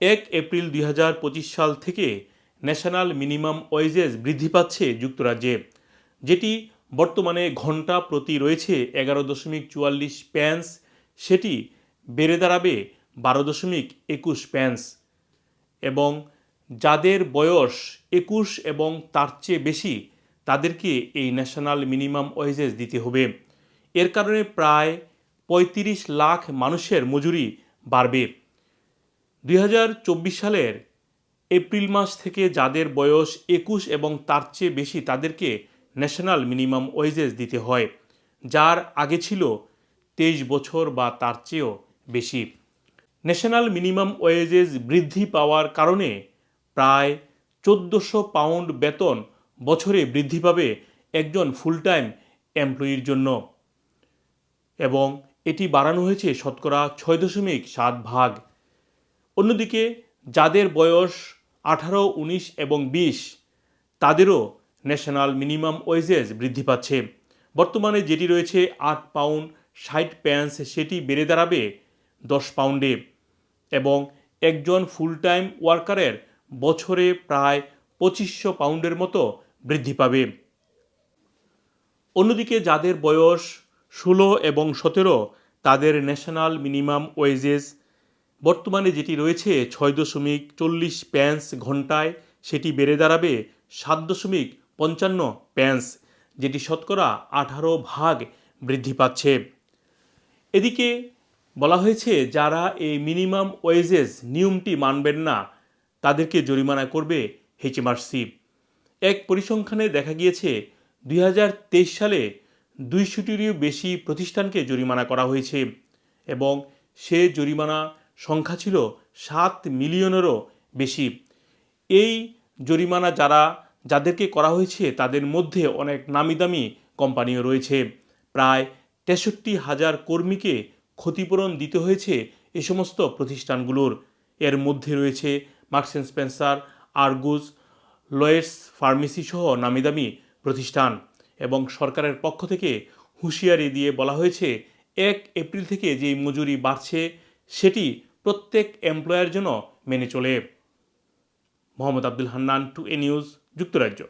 এক এপ্রিল দুই হাজার পঁচিশ সাল থেকে ন্যাশনাল মিনিমাম ওয়েজেস বৃদ্ধি পাচ্ছে যুক্তরাজ্যে, যেটি বর্তমানে ঘণ্টা প্রতি রয়েছে এগারো দশমিক চুয়াল্লিশ প্যান্স সেটি বেড়ে দাঁড়াবে বারো দশমিক একুশ প্যান্স এবং যাদের বয়স একুশ এবং তার চেয়ে বেশি, তাদেরকে এই ন্যাশনাল মিনিমাম ওয়েজেস দিতে হবে। এর কারণে প্রায় পঁয়ত্রিশ লাখ মানুষের মজুরি বাড়বে। দুই হাজার চব্বিশ সালের এপ্রিল মাস থেকে যাদের বয়স একুশ এবং তার চেয়ে বেশি তাদেরকে ন্যাশনাল মিনিমাম ওয়েজেস দিতে হয়, যার আগে ছিল তেইশ বছর বা তার চেয়েও বেশি। ন্যাশনাল মিনিমাম ওয়েজেস বৃদ্ধি পাওয়ার কারণে প্রায় চোদ্দোশো পাউন্ড বেতন বছরে বৃদ্ধি পাবে একজন ফুল টাইম এমপ্লয়ির জন্য। এবং এটি বাড়ানো হয়েছে শতকরা ছয় দশমিক সাত ভাগ। অন্যদিকে, যাদের বয়স আঠারো, উনিশ এবং বিশ, তাদেরও ন্যাশনাল মিনিমাম ওয়েজেস বৃদ্ধি পাচ্ছে। বর্তমানে যেটি রয়েছে আট পাউন্ড ষাট প্যান্স সেটি বেড়ে দাঁড়াবে দশ পাউন্ডে এবং একজন ফুল টাইম ওয়ার্কারের বছরে প্রায় পঁচিশশো পাউন্ডের মতো বৃদ্ধি পাবে। অন্যদিকে, যাদের বয়স ষোলো এবং সতেরো, তাদের ন্যাশনাল মিনিমাম ওয়েজেস বর্তমানে যেটি রয়েছে, ছয় দশমিক চল্লিশ প্যান্স ঘন্টায় সেটি বেড়ে দাঁড়াবে সাত দশমিক পঞ্চান্ন প্যান্স যেটি শতকরা আঠারো ভাগ বৃদ্ধি পাচ্ছে। এদিকে বলা হয়েছে, যারা এই মিনিমাম ওয়েজেস নিয়মটি মানবেন না, তাদেরকে জরিমানা করবে এইচএমআরসি। এক পরিসংখ্যানে দেখা গিয়েছে, দুই হাজার তেইশ সালে দুইশোটিরও বেশি প্রতিষ্ঠানকে জরিমানা করা হয়েছে এবং সে জরিমানা সংখ্যা ছিল সাত মিলিয়নেরও বেশি। এই জরিমানা যারা, যাদেরকে করা হয়েছে তাদের মধ্যে অনেক নামি দামি কোম্পানিও রয়েছে। প্রায় তেষট্টি হাজার কর্মীকে ক্ষতিপূরণ দিতে হয়েছে এ সমস্ত প্রতিষ্ঠানগুলোর। এর মধ্যে রয়েছে Marks and Spencer, Argos, Lloyds pharmacy সহ নামিদামি প্রতিষ্ঠান এবং সরকারের পক্ষ থেকে হুঁশিয়ারি দিয়ে বলা হয়েছে, এক এপ্রিল থেকে যে মজুরি বাড়ছে, সেটি প্রত্যেক এমপ্লয়ার জন্য মেনে চলে। Mohammad Abdul Hannan T A news যুক্তরাজ্য।